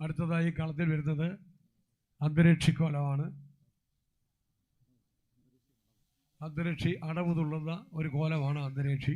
അടുത്തതായി കളത്തിൽ വരുന്നത് അന്തരീക്ഷിക്കോലമാണ് അന്തരീക്ഷി അടവ് തുള്ളുന്ന ഒരു കോലമാണ് അന്തരീക്ഷി.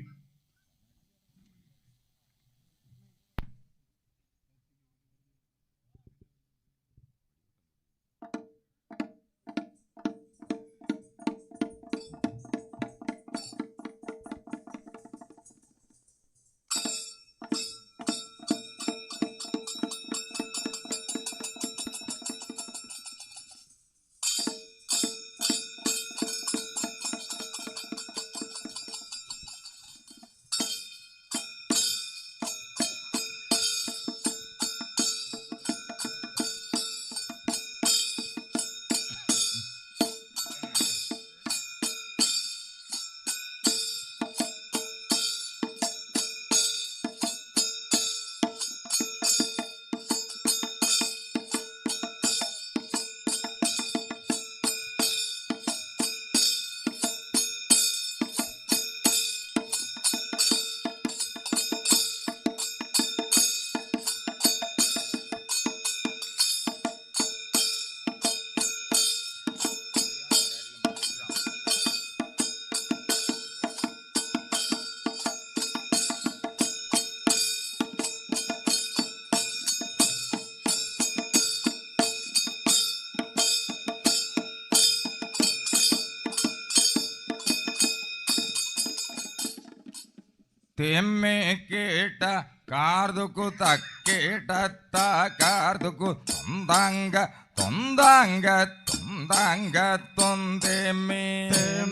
ತೆಮ್ಮೆ ಕೇಟ ಕಾರ್ದುಕು ತಕ್ಕೇಟತ್ತ ಕಾರ್ದುಕು ತೊಂದಂಗ ತೊಂದಂಗ ತೊಂದಂಗ ತೊಂದೆಮ್ಮೆ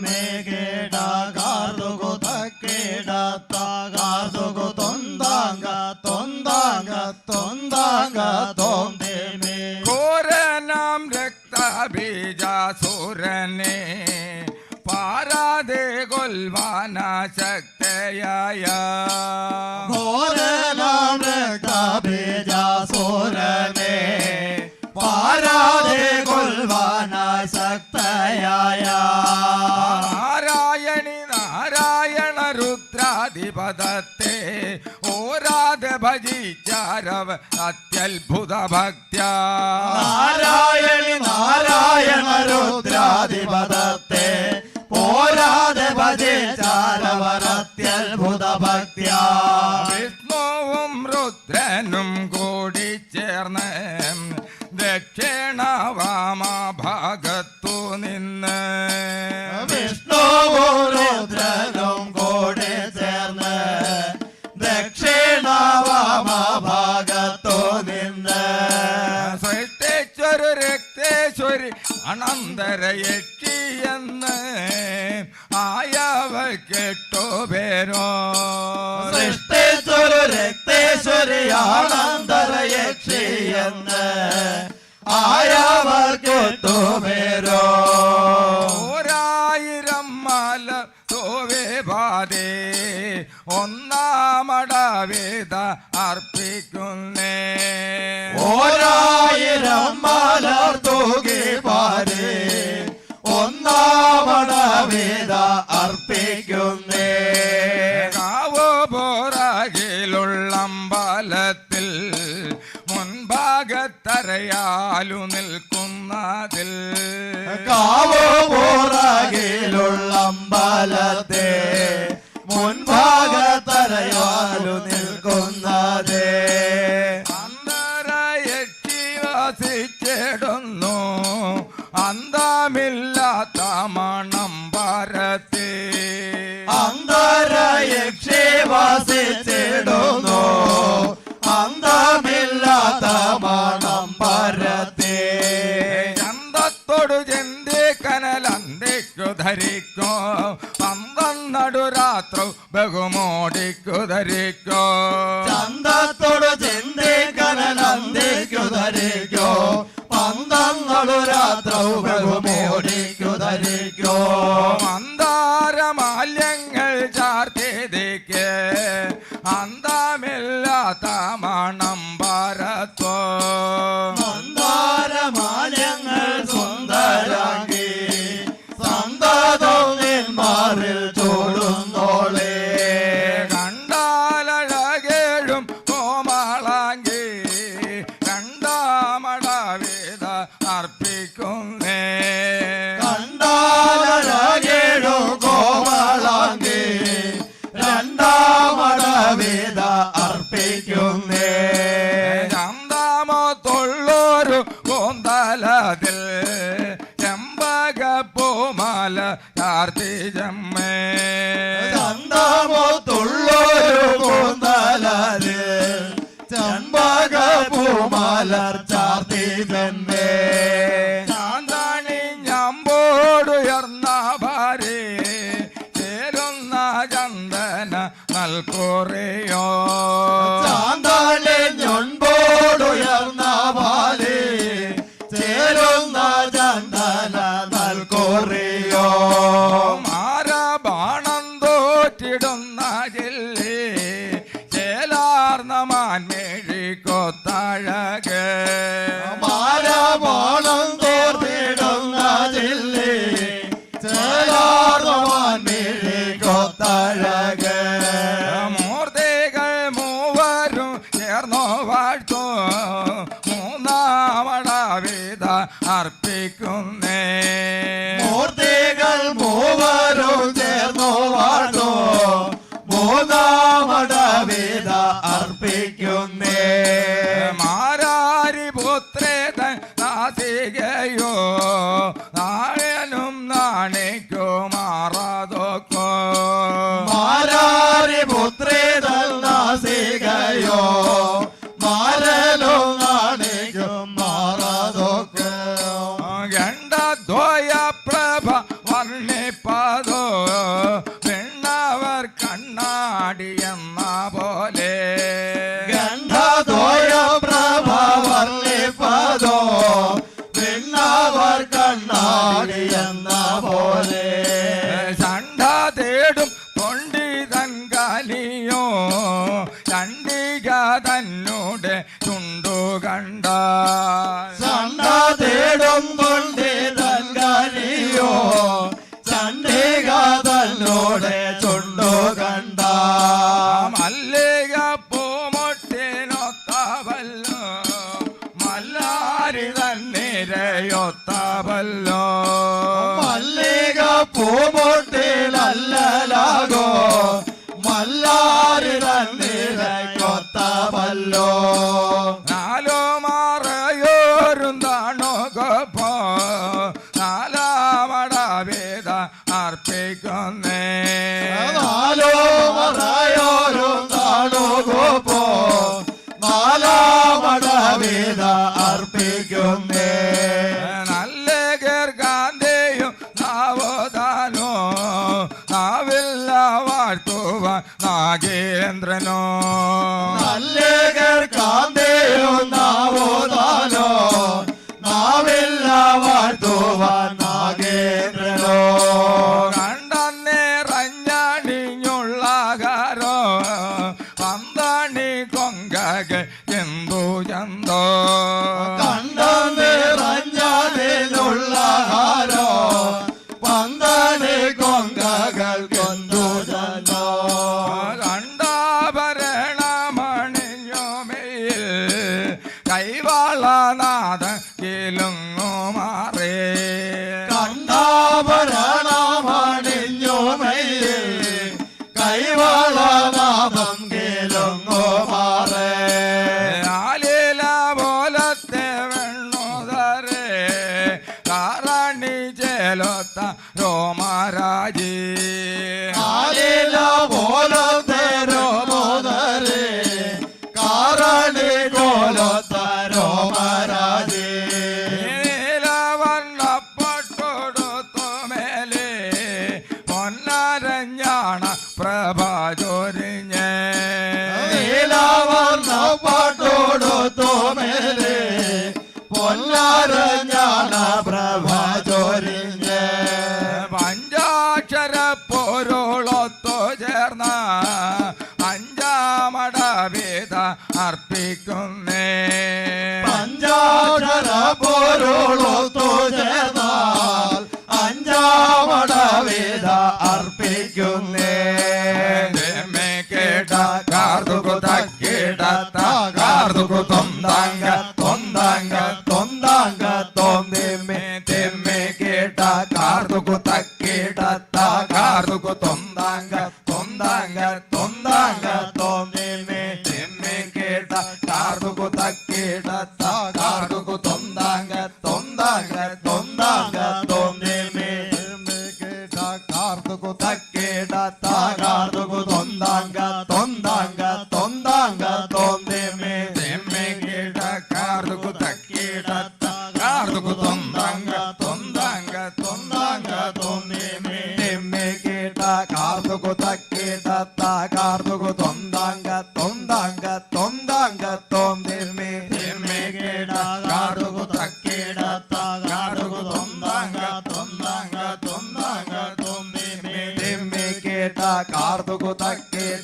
ಮೇಗೇಡ ಕಾರ್ದುಗು ತಕ್ಕೇಡ ತಾಗಾರ್ದುಗು ತೊಂದಾಂಗ ತೊಂದಾಂಗ ತೊಂದಾಂಗ ತೊಂದೆ ಮೇ ಕೋರನಾಂ ರಕ್ತ ಬೀಜ ಸೂರನೆ സൽവാനാശക്തയായ ഭജിച്ചാരവ അത്യത്ഭുത ഭക്യ നാരായണി നാരായണ രുദ്രാധിപതത്തെ പോരാതെ ഭജിച്ചാരവർ അത്യത്ഭുത ഭക്ത്യ വിഷ്ണുവും രുദ്രനും കൂടി ചേർന്ന് ദക്ഷിണവാമഭാഗത്തു വാമ ഭാഗത്തു നിന്ന് വിഷ്ണുവും രുദ്രനും കൂടി ചേർന്ന് ദക്ഷിണവാമ ഭാഗത്തു നിന്ന്. സൃഷ്ടിച്ചൊരു രക്തേശ്വരി അനന്തരയക്ഷിയെന്ന് രക്തേശ്വരി ആനന്ദരയക്ഷിയെന്ന് ആയവർക്ക് പേരോ ഓരായിരം മാല തോവേ ബാധേ ഒന്നാമടവേദ അർപ്പിക്കുന്നേ. ഓരായിരം മലർ തൂകി പാരേ ഒന്നാമണ വേദ അർപ്പിക്കുന്നേ. മുൻഭാഗത്തരയാലു നിൽക്കുന്നതിൽ കാവോ പോറാകിലുള്ള അമ്പലത്തെ മുൻഭാഗത്തരയാലു നിൽക്കുന്നതേ. അന്തരയക്ഷി വസിച്ചിടുന്നു അന്തമില്ലാത്ത മണം പരത്തി. അന്തരയക്ഷി വസിച്ചിടുന്നു അന്തമില്ലാത്ത സമർപ്പിക്കൂ കണ്ടിക തന്നോട് ചുണ്ടു കണ്ട Big um. പൊന്ന പാട്ടോടൊത്തു മേലെ പൊന്നാര ഞാന പ്രഭ ചൊരിഞ്ഞ്. പഞ്ചാക്ഷര പോരോളൊത്തു ചേർന്ന അഞ്ചാമട വേദ അർപ്പിക്കുന്നേ. പഞ്ചാക്ഷര പോരോളൊത്തു ചേർന്നാൽ അഞ്ചാമട വേദ അർപ്പിക്കുന്നേ. బతుకు తొందాంగ తొందాంగ తొందాంగ తొందేమే తెమ్మే కేట కార్దుకు తక్కేట తా కార్దుకు తొందాంగ తొందాంగ తొందాంగ తొందేమే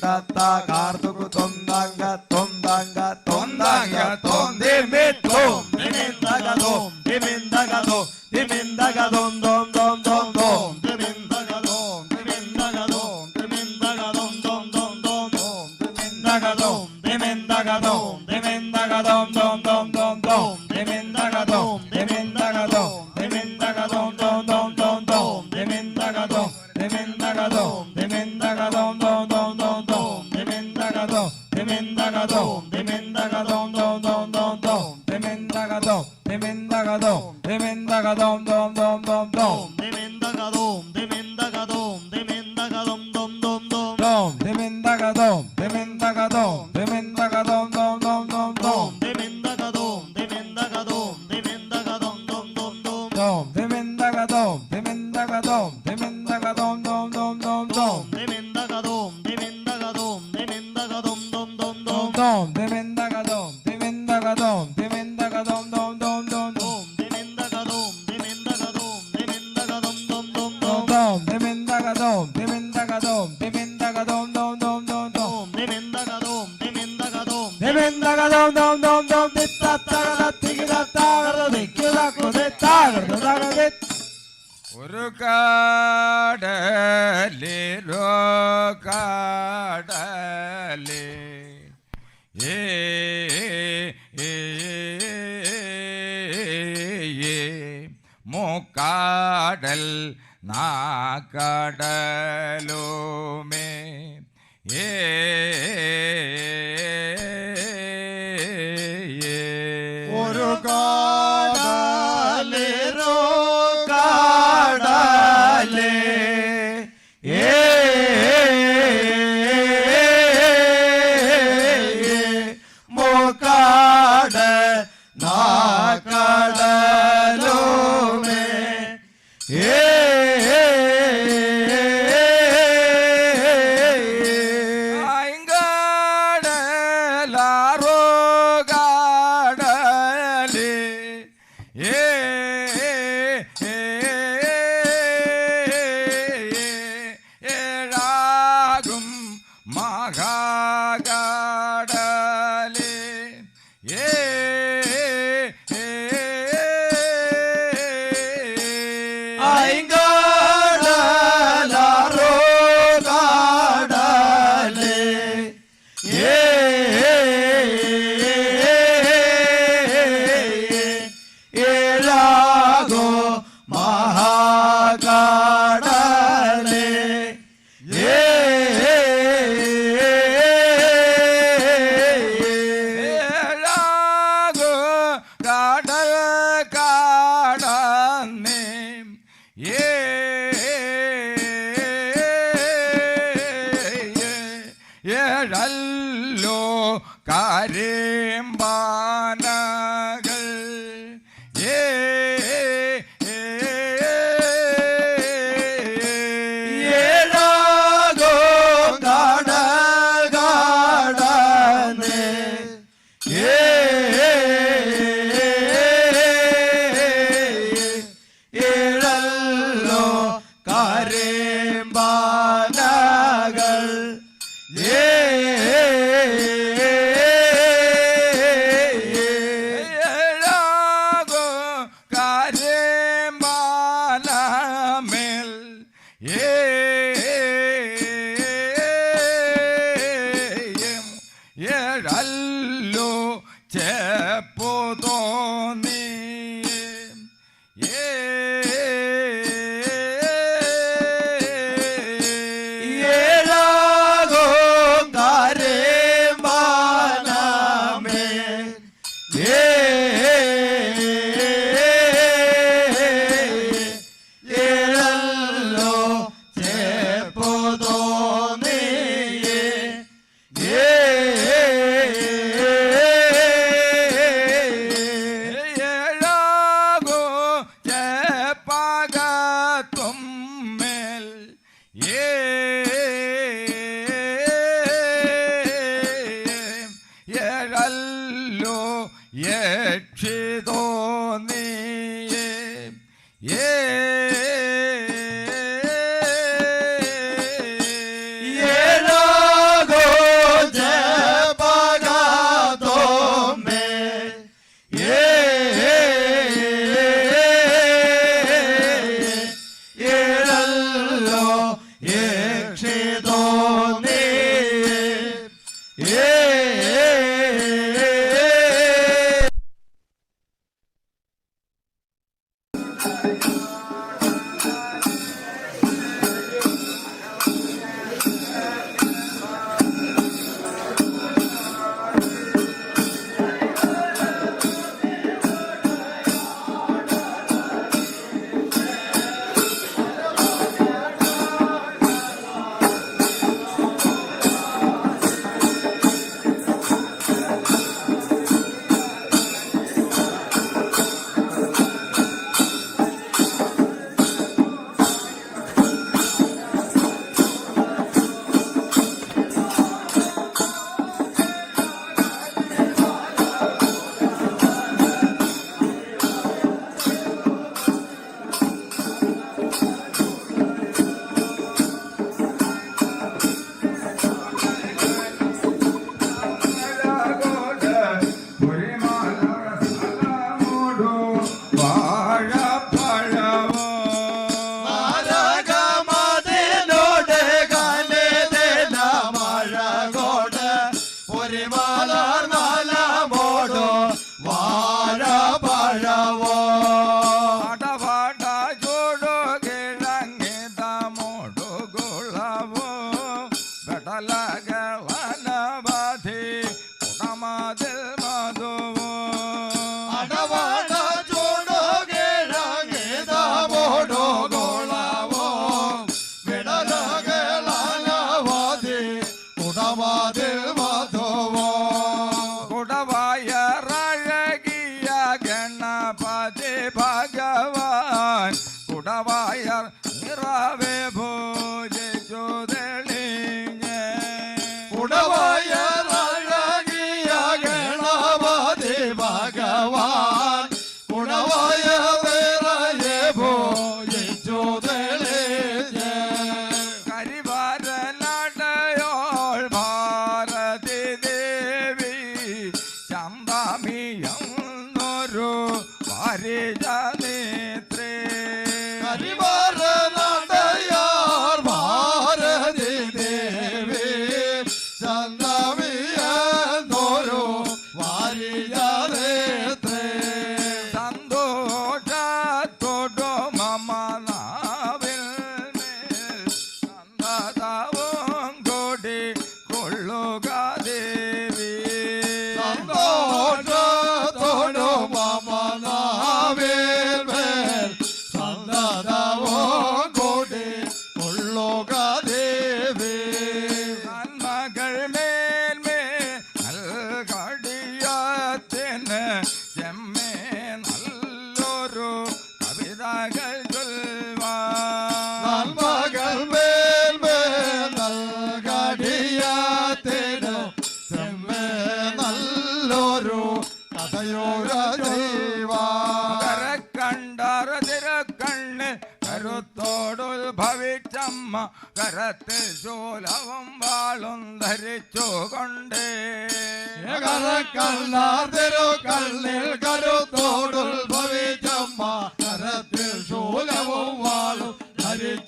தொந்தாங்க தொந்தாங்க தொந்தாங்க Obrigadão. കാടലേ. ഏ മുക്കാടൽ നാക്കടലുമേ ഏ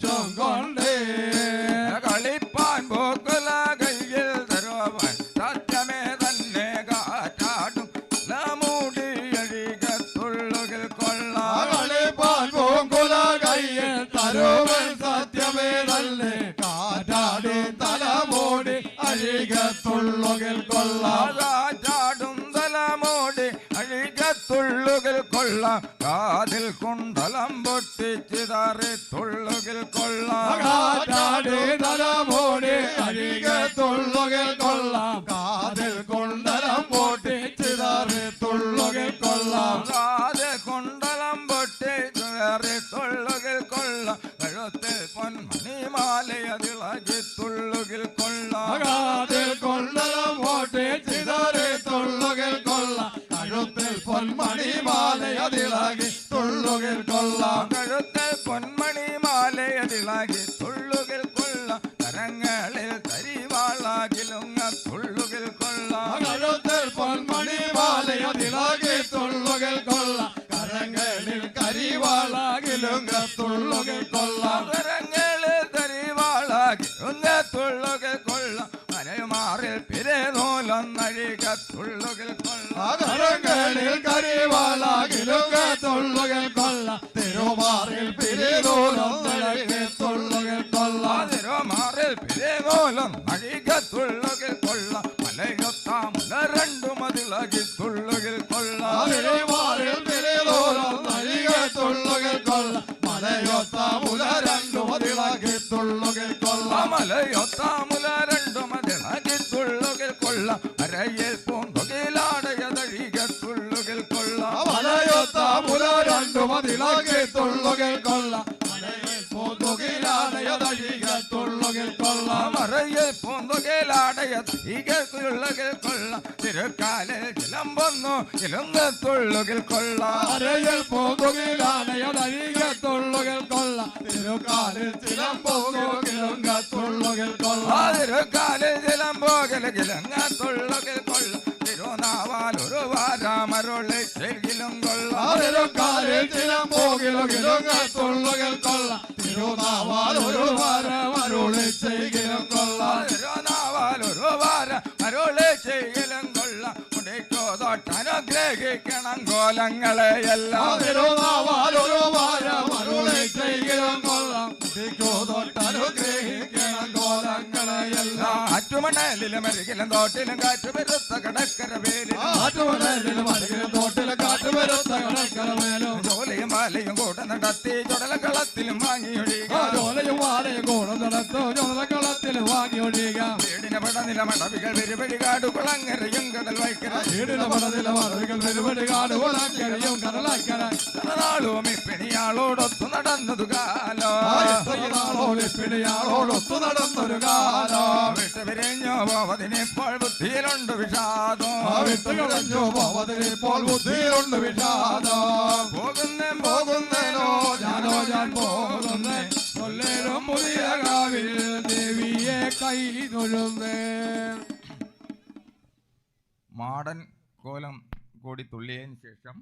chongonde. കൊള്ള കാതിൽ കുണ്ടലം പൊട്ടിച്ച് താറി തുള്ളുകിൽ കൊള്ളാമോടി തുള്ളുകിൽ കൊള്ളാം. കാതിൽ കുണ്ടലം പൊട്ടിച്ച് താറി തുള്ളുകിൽ കൊള്ളാം. കാതിൽ കുണ്ടലം പൊട്ടിച്ച് താറി തുള്ളുകിൽ കൊള്ളാം. കഴുത്തിൽ പൊന്മണി മാലയതിള കരങ്ങളിൽ കരിവാളാകിലുങ്ക തുള്ളുകിൽ കൊള്ളാം. തിരുമാറിൽ പിരിതൂരം നിലകി കൊള്ള. കൊള്ളാം അതിരുമാറിൽ പിരനൂലം കൊള്ള. കൊള്ളാം മലയൊത്താമുല രണ്ടു മതിളകി കൊള്ള. കൊള്ളാം തിരുമാറിൽ പിരിതൂരം നഴിക തുള്ളുകിൽ കൊള്ളാം. മുല രണ്ടു മതിളകി തുള്ളുകിൽ കൊള്ളാം. രണ്ടു മതിളകി തുള്ളുകിൽ അരയിൽ മതിളകി കൊള്ള കൊള്ളാം മലയിൽ പൂന്തുകിലാണയതഴിക തുള്ളുകിൽ കൊള്ളാം പൂന്തുകിലാടയതഴിക തുള്ളുകിൽ കൊള്ളാം തുള്ളുകിൽ കൊള്ളാം കൊള്ളാം ചിലമ്പോകൽ കിലങ്ങ തുള്ളുകിൽ കൊള്ളാം തിരുനാവാൽ ഒരു വാരാമരുളി ചെകിലും കൊള്ളാം. കൊള്ളാം. തൊട്ടനുഗ്രഹിക്കണം കോലങ്ങളെ എല്ലാം തൊട്ടനുഗ്രഹിക്കണം ആറ്റുമണലിലും അരികിലും തോട്ടിലും കാറ്റ് വരുത്ത കടക്കര പേരിലും ആറ്റുമണലിലും അരികിലും തോട്ടിലും കാട്ടുവരുത്ത കടക്കരമേലും ജോലിയും മാലയും കൂടെ നടത്തി ചുടലക്കളത്തിലും ഒഴിയുക ജോലയും വാലയും കൂടെ നടത്തു ജോലക്കളത്തിൽ വാങ്ങി ഒഴിയുക വീടിന് പടനില മടവികൾ വെരുവഴികാട് കുളങ്ങരയും കടൽ വൈക്കര. വീടിന് പടനില മടവികൾ വെരുപടി കാടുകൊളക്കരയും കടലാക്കര നാളും ഇപ്പിണിയാളോടൊത്തു നടന്നതു കാലോ. ഇപ്പിണിയാളോടൊത്തു നടന്നൊരു കാലോ. വിട്ട് പിരിഞ്ഞു പോവതിനിപ്പോൾ ബുദ്ധിയിലുണ്ട് വിഷാദം. വിട്ടുകളഞ്ഞു പോവതിനിപ്പോൾ ബുദ്ധിയിലുണ്ട് വിഷാദം. പോകുന്ന പോകുന്നേനോ ഞാനോ ഞാൻ പോകുന്നേ. കൊല്ലേലും പുതിയ കാവിൽ ദേവിയെ കൈ തൊഴുന്നേ മാടൻ കോലം കൂടി തുള്ളിയതിന് ശേഷം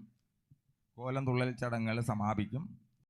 കോലം തുള്ളൽ ചടങ്ങുകൾ സമാപിക്കും.